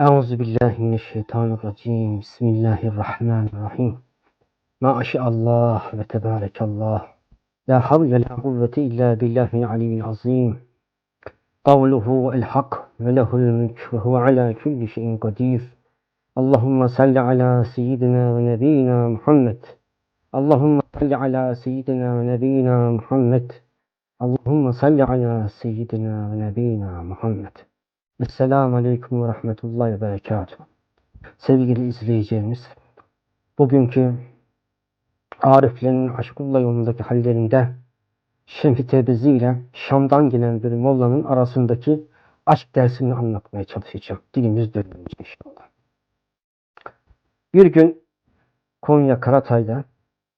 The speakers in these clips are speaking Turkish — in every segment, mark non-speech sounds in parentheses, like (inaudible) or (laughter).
أعوذ بالله من الشيطان الرجيم. بسم الله الرحمن الرحيم. ما شاء الله وتبارك الله. لا حول ولا قوة إلا بالله العلي العظيم. قوله الحق وله الملك وهو على كل شيء قدير. اللهم صل على سيدنا ونبينا محمد. اللهم صل على سيدنا ونبينا محمد. اللهم صل على سيدنا ونبينا محمد. Esselamu Aleyküm ve Rahmetullahi ve Berekatuhu. Sevgili izleyicilerimiz, bugünkü Ariflerin aşkullah yolundaki hallerinde Şemsi Tebrizi ile Şam'dan gelen bir mollanın arasındaki aşk dersini anlatmaya çalışacağım. Dilimiz dönünce inşallah. Bir gün Konya Karatay'da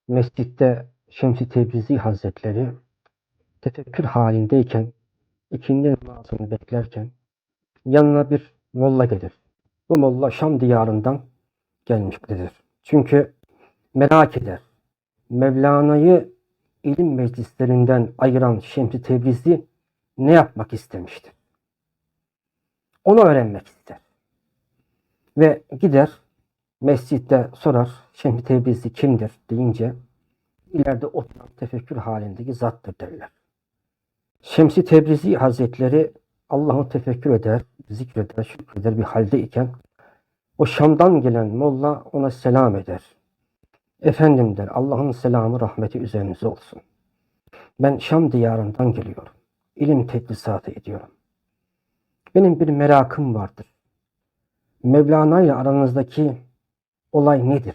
mescitte Şemsi Tebrizi Hazretleri tefekkür halindeyken ikindi namazını beklerken yanına bir molla gelir. Bu molla Şam diyarından gelmiştir. Çünkü merak eder. Mevlana'yı ilim meclislerinden ayıran Şemsi Tebrizi ne yapmak istemiştir? Onu öğrenmek ister. Ve gider mescitte sorar Şemsi Tebrizi kimdir deyince ileride oturan tefekkür halindeki zattır derler. Şemsi Tebrizi Hazretleri Allah'ı tefekkür eder, zikreder, şükreder bir halde iken o Şam'dan gelen molla ona selam eder. Efendim der Allah'ın selamı rahmeti üzerinize olsun. Ben Şam diyarından geliyorum. İlim tedrisatı ediyorum. Benim bir merakım vardır. Mevlana ile aranızdaki olay nedir?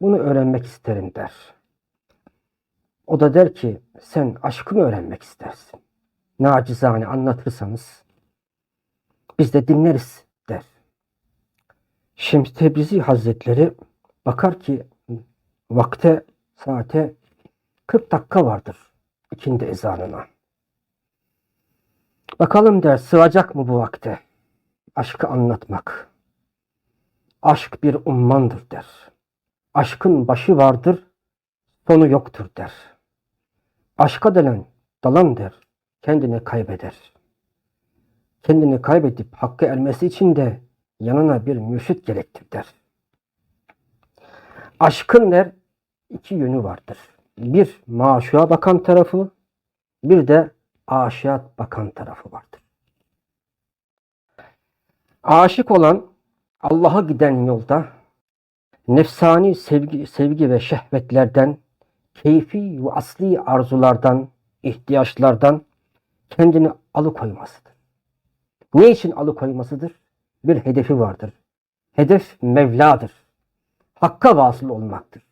Bunu öğrenmek isterim der. O da der ki sen aşkı mı öğrenmek istersin? Nacizane anlatırsanız biz de dinleriz der. Şems Tebrizi Hazretleri bakar ki vakte saate 40 dakika vardır ikindi ezanına. Bakalım der sığacak mı bu vakte aşkı anlatmak. Aşk bir ummandır der. Aşkın başı vardır, sonu yoktur der. Aşka delen dalan der, kendini kaybeder. Kendini kaybedip hakkı ermesi için de yanına bir mürşit gerektir der. Aşkın der iki yönü vardır. Bir maşuğa bakan tarafı, bir de aşiat bakan tarafı vardır. Aşık olan Allah'a giden yolda nefsani sevgi, sevgi ve şehvetlerden, keyfi ve asli arzulardan, ihtiyaçlardan kendini alıkoymasıdır. Ne için alıkoymasıdır? Bir hedefi vardır. Hedef Mevla'dır. Hakka vasıl olmaktır.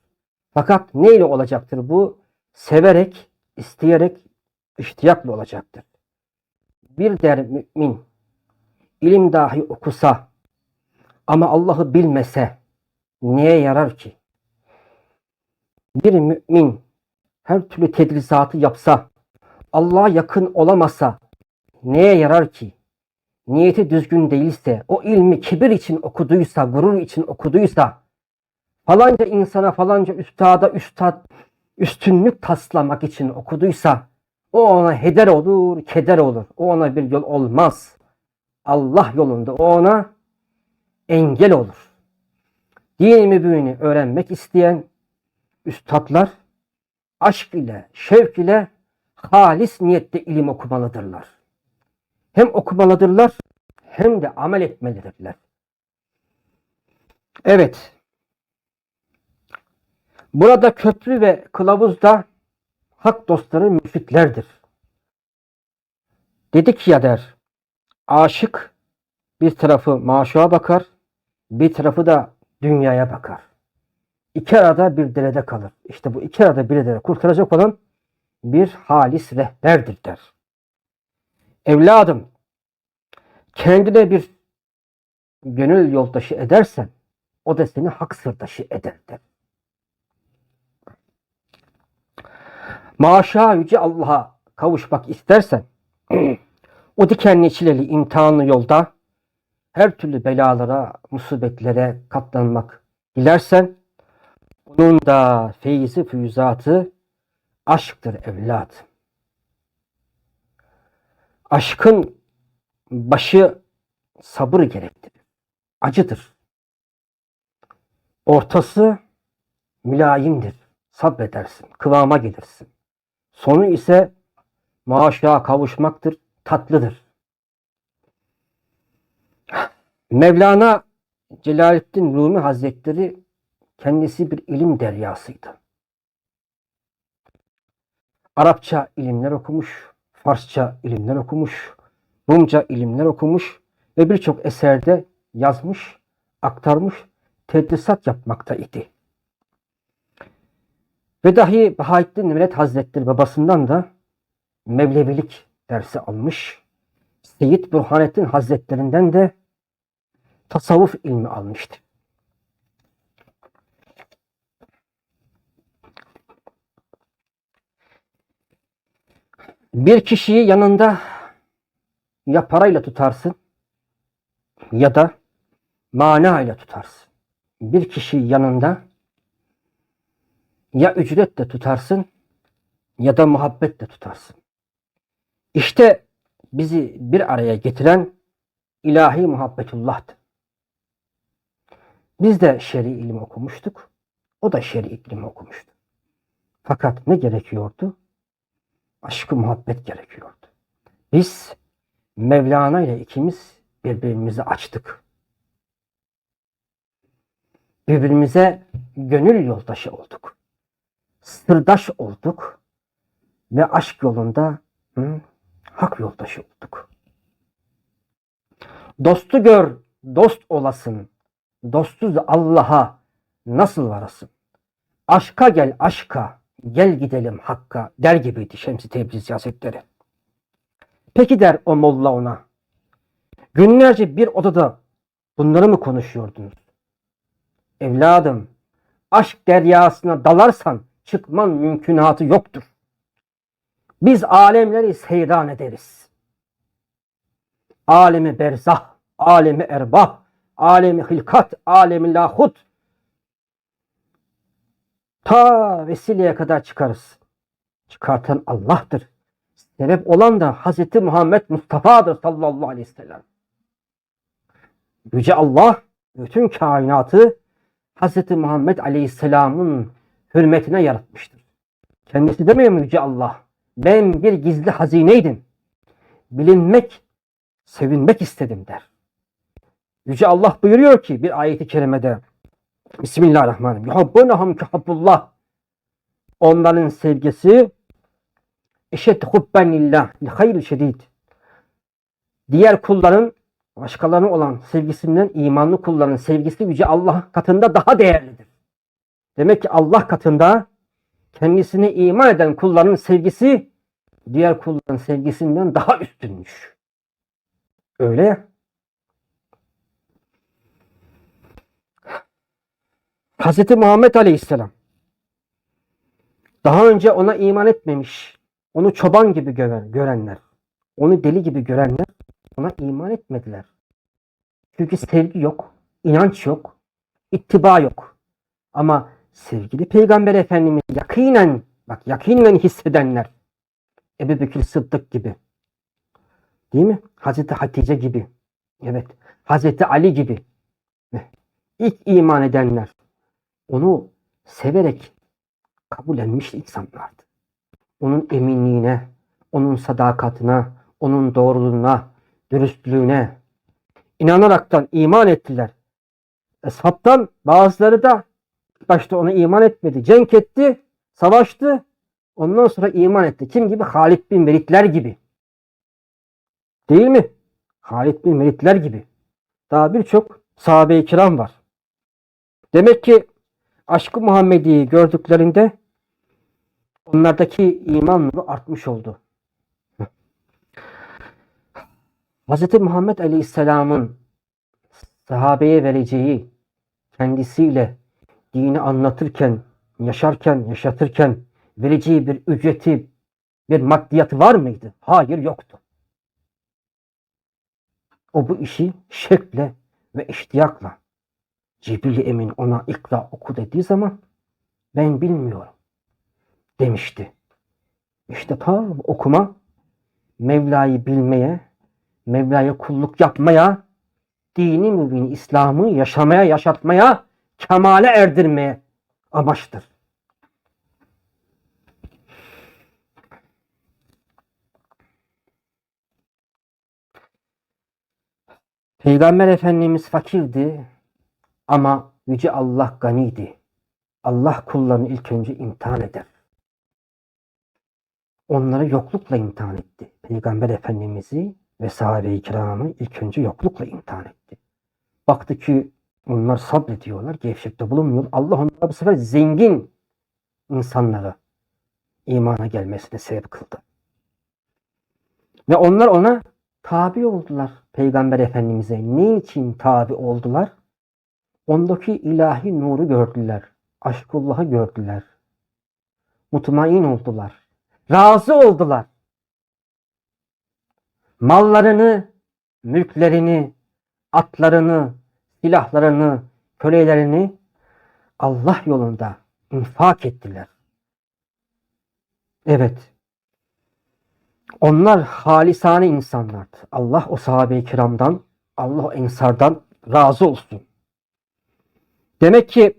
Fakat neyle olacaktır bu? Severek, isteyerek, iştiyakla olacaktır. Bir der mümin, ilim dahi okusa ama Allah'ı bilmese neye yarar ki? Bir mümin her türlü tedrisatı yapsa, Allah'a yakın olamasa neye yarar ki? Niyeti düzgün değilse, o ilmi kibir için okuduysa, gurur için okuduysa, falanca insana falanca üstada üstad üstünlük taslamak için okuduysa o ona heder olur, keder olur. O ona bir yol olmaz. Allah yolunda o ona engel olur. Din mübini öğrenmek isteyen üstadlar aşk ile, şevk ile halis niyette ilim okumalıdırlar. Hem okumalıdırlar hem de amel etmelidirler. Evet. Burada köprü ve kılavuz da hak dostları mürşitlerdir. Dedik ya der, aşık bir tarafı maşuğa bakar, bir tarafı da dünyaya bakar. İki arada bir derede kalır. İşte bu iki arada bir derede kurtaracak olan bir halis rehberdir der. Evladım, kendine bir gönül yoldaşı edersen, o da seni hak sırdaşı eder der. Maşa yüce Allah'a kavuşmak istersen, (clears throat) o dikenli çileli imtihanlı yolda her türlü belalara, musibetlere katlanmak dilersen, onun da feyzi füyüzatı aşktır evlat. Aşkın başı sabır gerektirir. acıdır. Ortası mülayimdir. Sabredersin, kıvama gelirsin. Sonu ise maaşa kavuşmaktır, tatlıdır. Mevlana Celaleddin Rumi Hazretleri kendisi bir ilim deryasıydı. Arapça ilimler okumuş, Farsça ilimler okumuş, Rumca ilimler okumuş ve birçok eserde yazmış, aktarmış, tedrisat yapmakta idi. Ve dahi Bahaettin Veled Hazretleri babasından da Mevlevilik dersi almış. Seyyid Burhanettin Hazretlerinden de tasavvuf ilmi almıştı. Bir kişiyi yanında ya parayla tutarsın ya da mana ile tutarsın. Bir kişiyi yanında ya ücretle tutarsın ya da muhabbetle tutarsın. İşte bizi bir araya getiren ilahi muhabbetullah'tı. Biz de şer'i ilim okumuştuk. O da şer'i ilim okumuştu. Fakat ne gerekiyordu? Aşkı muhabbet gerekiyordu. Biz Mevlana ile ikimiz birbirimizi açtık. Birbirimize gönül yoldaşı olduk. Sırdaş olduk. Ve aşk yolunda hı, hak yoldaşı olduk. Dostu gör, dost olasın. Dostsuz Allah'a nasıl varasın? Aşka gel aşka, gel gidelim hakka der gibiydi Şems-i Tebrizi Hazretleri. Peki der o molla ona. Günlerce bir odada bunları mı konuşuyordunuz? Evladım, aşk deryasına dalarsan çıkman mümkünatı yoktur. Biz alemleri seyran ederiz. Alemi berzah, alemi erbah, alemi hilkat, alemi lahut. Ta vesileye kadar çıkarız. Çıkartan Allah'tır. Sebep olan da Hz. Muhammed Mustafa'dır sallallahu aleyhi ve sellem. Yüce Allah bütün kainatı Hz. Muhammed Aleyhisselam'ın hürmetine yaratmıştır. Kendisi demiyor mu Yüce Allah? Ben bir gizli hazineydim. Bilinmek, sevinmek istedim der. Yüce Allah buyuruyor ki bir ayeti kerimede Bismillahirrahmanirrahim. Yuhabbunahum kuhabbullah. Onların sevgisi eşet hubben lillah li hayr şedid. Diğer kulların başkalarına olan sevgisinden imanlı kulların sevgisi yüce Allah katında daha değerlidir. Demek ki Allah katında kendisine iman eden kulların sevgisi diğer kulların sevgisinden daha üstünmüş. Öyle ya. Hz. Muhammed Aleyhisselam daha önce ona iman etmemiş, onu çoban gibi gören, görenler, onu deli gibi görenler ona iman etmediler. Çünkü sevgi yok, inanç yok, ittiba yok. Ama sevgili Peygamber Efendimiz yakinen, bak yakinen hissedenler, Ebu Bekir Sıddık gibi, değil mi? Hazreti Hatice gibi, evet, Hazreti Ali gibi, ilk iman edenler, onu severek kabullenmiş insanlardı. Onun eminliğine, onun sadakatine, onun doğruluğuna, dürüstlüğüne inanaraktan iman ettiler. Eshabtan bazıları da başta ona iman etmedi. Cenk etti, savaştı. Ondan sonra iman etti. Kim gibi? Halid bin Velidler gibi. Değil mi? Halid bin Velidler gibi. Daha birçok sahabe-i kiram var. Demek ki aşkı Muhammedi'yi gördüklerinde onlardaki iman nuru artmış oldu. Hz. Muhammed Aleyhisselam'ın sahabeye vereceği kendisiyle dini anlatırken, yaşarken, yaşatırken vereceği bir ücreti, bir maddiyatı var mıydı? Hayır yoktu. O bu işi şekle ve iştiyakla Cibril Emin ona ikra oku dediği zaman ben bilmiyorum demişti. İşte tam okuma Mevla'yı bilmeye, Mevla'ya kulluk yapmaya dini mübin İslam'ı yaşamaya, yaşatmaya, kemale erdirmeye amaçtır. Peygamber Efendimiz fakirdi ama Yüce Allah ganiydi. Allah kullarını ilk önce imtihan eder. Onları yoklukla imtihan etti. Peygamber Efendimiz'i ve sahabe-i kiramı ilk önce yoklukla imtihan etti. Baktı ki onlar sabrediyorlar, gevşekte bulunmuyor. Allah onlara bu sefer zengin insanlara imana gelmesine sebep kıldı. Ve onlar ona tabi oldular Peygamber Efendimiz'e. Ne için tabi oldular? Ondaki ilahi nuru gördüler. Aşkullah'ı gördüler. Mutmain oldular. Razı oldular. Mallarını, mülklerini, atlarını, silahlarını, kölelerini Allah yolunda infak ettiler. Evet. Onlar halisane insanlardı. Allah o sahabe-i kiramdan, Allah o ensardan razı olsun. Demek ki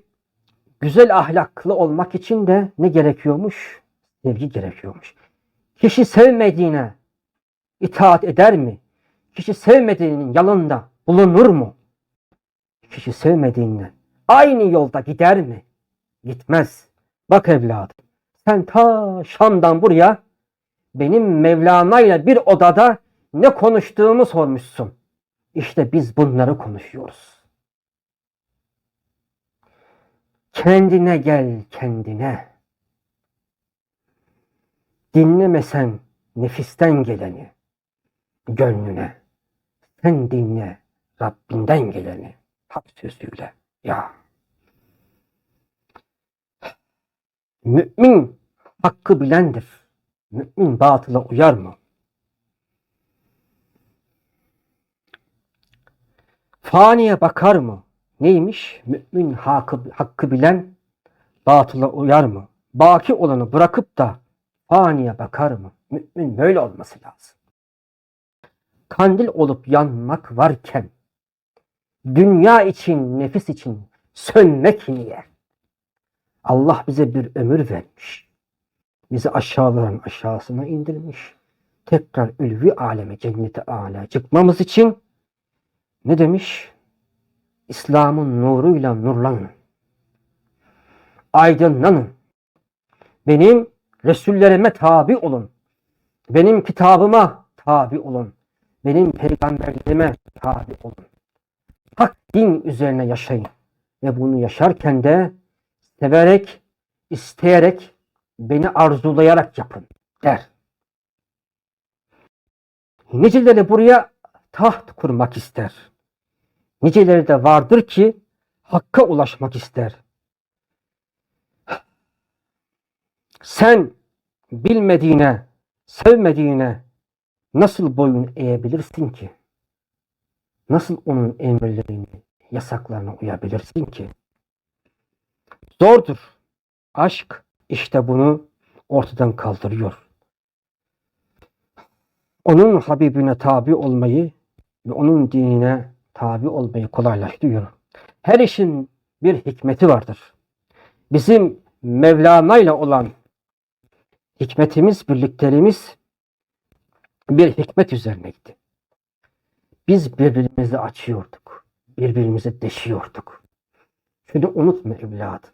güzel ahlaklı olmak için de ne gerekiyormuş? Sevgi gerekiyormuş. Kişi sevmediğine itaat eder mi? Kişi sevmediğinin yanında bulunur mu? Kişi sevmediğinle aynı yolda gider mi? Gitmez. Bak evladım sen ta Şam'dan buraya benim Mevlana'yla bir odada ne konuştuğumu sormuşsun. İşte biz bunları konuşuyoruz. Kendine gel kendine. Dinlemesen nefisten geleni, gönlüne. Sen dinle Rabbinden geleni. Hak sözüyle. Ya. Mümin hakkı bilendir. Mümin batıla uyar mı? Faniye bakar mı? Neymiş? Mümin hakkı, hakkı bilen batıla uyar mı? Baki olanı bırakıp da faniye bakar mı? Mümin böyle olması lazım. Kandil olup yanmak varken dünya için, nefis için sönmek niye? Allah bize bir ömür vermiş. Bizi aşağıların aşağısına indirmiş. Tekrar ülvi aleme, cennete âlâ çıkmamız için ne demiş? İslam'ın nuruyla nurlanın. Aydınlanın. Benim Resullerime tabi olun. Benim kitabıma tabi olun. Benim peygamberlerime tabi olun. Hak din üzerine yaşayın. Ve bunu yaşarken de severek, isteyerek, beni arzulayarak yapın der. Niceleri buraya taht kurmak ister. Niceleri de vardır ki hakka ulaşmak ister. Sen bilmediğine, sevmediğine nasıl boyun eğebilirsin ki? Nasıl onun emirlerini, yasaklarına uyabilirsin ki? Zordur. Aşk işte bunu ortadan kaldırıyor. Onun Habibine tabi olmayı ve onun dinine tabi olmayı kolaylaştırıyor. Her işin bir hikmeti vardır. Bizim Mevlana ile olan hikmetimiz, birliklerimiz bir hikmet üzerineydi. Biz birbirimizi açıyorduk. Birbirimizi deşiyorduk. Şunu unutma evladım.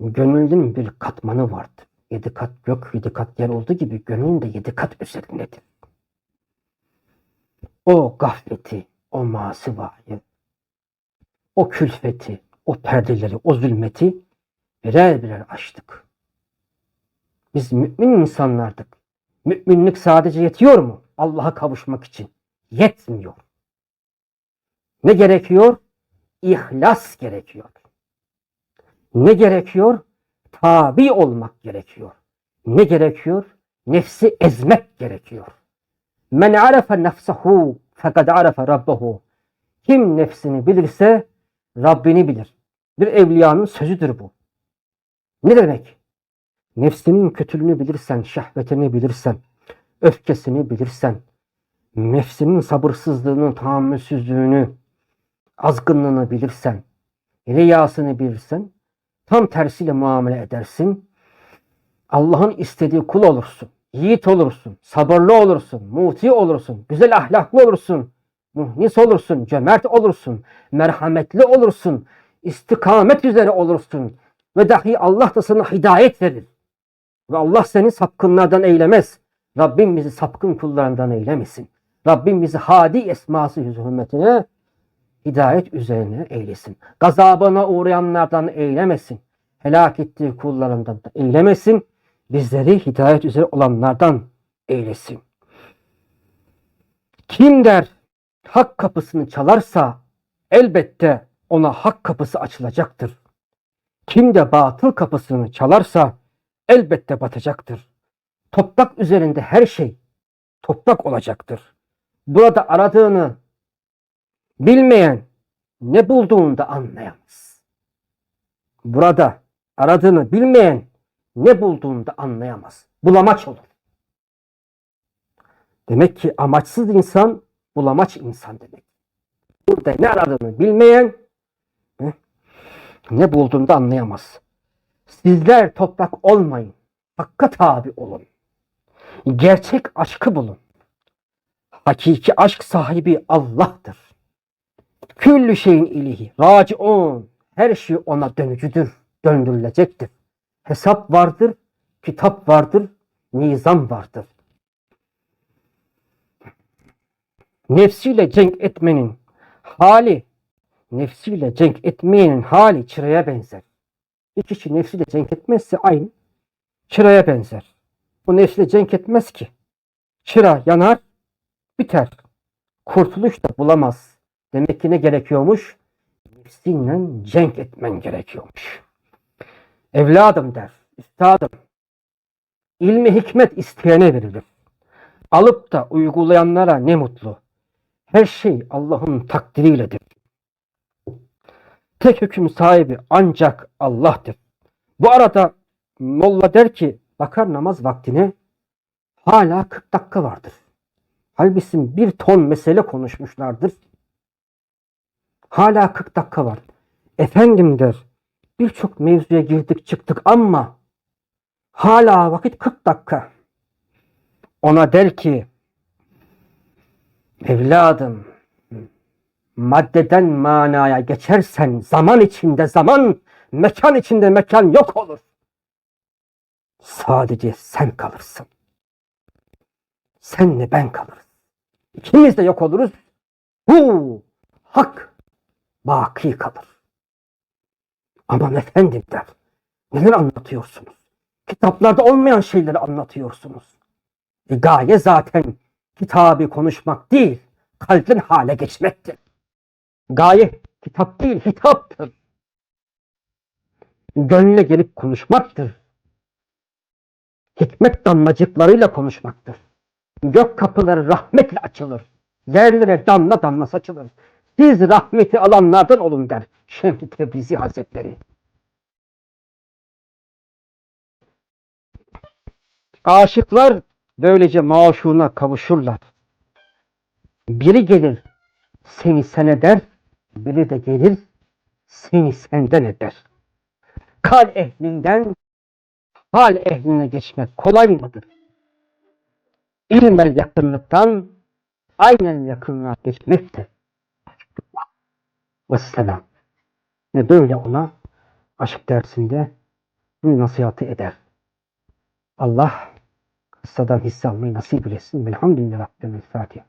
Gönlün bir katmanı vardı. Yedi kat gök, yedi kat yer olduğu gibi gönlün de yedi kat üzerindedir. O gafleti, o masivayı, o külfeti, o perdeleri, o zulmeti birer birer açtık. Biz mümin insanlardık. Müminlik sadece yetiyor mu? Allah'a kavuşmak için. Yetmiyor. Ne gerekiyor? İhlas gerekiyor. Ne gerekiyor? Tabi olmak gerekiyor. Ne gerekiyor? Nefsi ezmek gerekiyor. Men arefe nefsehu fekad arefe rabbehu. Kim nefsini bilirse Rabbini bilir. Bir evliyanın sözüdür bu. Ne demek? Nefsinin kötülüğünü bilirsen, şehvetini bilirsen, öfkesini bilirsen, nefsinin sabırsızlığını, tahammülsüzlüğünü, azgınlığını bilirsen, riyasını bilirsen, tam tersiyle muamele edersin. Allah'ın istediği kul olursun. Yiğit olursun. Sabırlı olursun. Muti olursun. Güzel ahlaklı olursun. Muhnis olursun. Cömert olursun. Merhametli olursun. istikamet üzere olursun. Ve dahi Allah da sana hidayet verir. Ve Allah seni sapkınlardan eylemez. Rabbim bizi sapkın kullarından eylemesin. Rabbim bizi hadi esması hürmetine hidayet üzerine eylesin. Gazabına uğrayanlardan eylemesin. Helak ettiği kullarından da eylemesin. Bizleri hidayet üzere olanlardan eylesin. Kim der hak kapısını çalarsa elbette ona hak kapısı açılacaktır. Kim de batıl kapısını çalarsa elbette batacaktır. Toprak üzerinde her şey toprak olacaktır. Burada aradığını bilmeyen ne bulduğunu da anlayamaz. Burada aradığını bilmeyen ne bulduğunu da anlayamaz. Bulamaç olur. Demek ki amaçsız insan bulamaç insan demek. Burada ne aradığını bilmeyen ne, bulduğunu da anlayamaz. Sizler toprak olmayın. Hakka tabi olun. Gerçek aşkı bulun. Hakiki aşk sahibi Allah'tır. Küllü şeyin ilihi, raciun. Her şey ona dönücüdür, döndürülecektir. Hesap vardır, kitap vardır, nizam vardır. Nefsiyle cenk etmenin hali, nefsiyle cenk etmeyenin hali çıraya benzer. Bir kişi nefsiyle cenk etmezse aynı çıraya benzer. Bu nefsiyle cenk etmez ki. Çıra yanar, biter. Kurtuluş da bulamaz. Demek ki ne gerekiyormuş? Nefsinle cenk etmen gerekiyormuş. Evladım der, üstadım. İlmi hikmet isteyene verilir. Alıp da uygulayanlara ne mutlu. Her şey Allah'ın takdiriyledir. Tek hüküm sahibi ancak Allah'tır. Bu arada molla der ki bakar namaz vaktine hala 40 dakika vardır. Halbuki bir ton mesele konuşmuşlardır. Hala 40 dakika var. Efendim der birçok mevzuya girdik çıktık ama hala vakit 40 dakika. Ona der ki evladım maddeden manaya geçersen zaman içinde zaman, mekan içinde mekan yok olur. Sadece sen kalırsın. Senle ben kalırız. İkimiz de yok oluruz. Bu hak baki kalır. Aman efendim der. Neler anlatıyorsunuz? Kitaplarda olmayan şeyleri anlatıyorsunuz. E gaye zaten kitabı konuşmak değil, kalbin hale geçmektir. Gaye kitap değil, hitaptır. Gönlüne gelip konuşmaktır. Hikmet damlacıklarıyla konuşmaktır. Gök kapıları rahmetle açılır. Yerlere damla damla saçılır. Siz rahmeti alanlardan olun der Şemsi Tebrizi Hazretleri. Aşıklar böylece maşuna kavuşurlar. Biri gelir seni sen eder, biri de gelir seni senden eder. Kal ehlinden hal ehline geçmek kolay mıdır? İlmel yakınlıktan aynen yakınlığa geçmektir. Vesselam. Ve böyle ona aşk dersinde bu nasihatı eder. Allah kıssadan hisse almayı nasip etsin. Velhamdülillah Rabbil Fatiha.